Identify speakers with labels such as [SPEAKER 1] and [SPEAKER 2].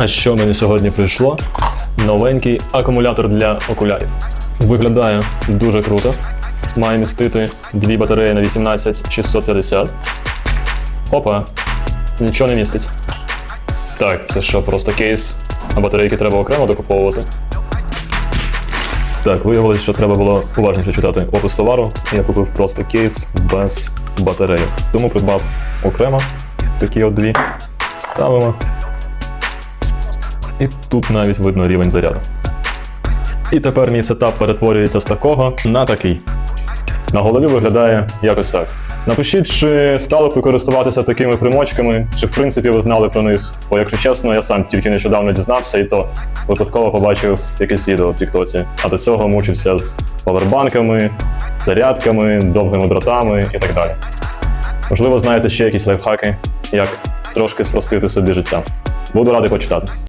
[SPEAKER 1] А що мені сьогодні прийшло? Новенький акумулятор для окулярів. Виглядає дуже круто. Має містити дві батареї на 18650. Опа, нічого не містить. Так, це що, просто кейс, а батарейки треба окремо докуповувати. Так, виявилось, що треба було уважніше читати опис товару. Я купив просто кейс без батареї. Тому придбав окремо такі от дві. Ставимо. І тут навіть видно рівень заряду. І тепер мій сетап перетворюється з такого на такий. На голові виглядає якось так. Напишіть, чи стали б ви користуватися такими примочками, чи в принципі ви знали про них. Бо, якщо чесно, я сам тільки нещодавно дізнався, і то випадково побачив якесь відео в Тіктоці. А до цього мучився з павербанками, зарядками, довгими дротами і так далі. Можливо, знаєте ще якісь лайфхаки, як трошки спростити собі життя. Буду радий почитати.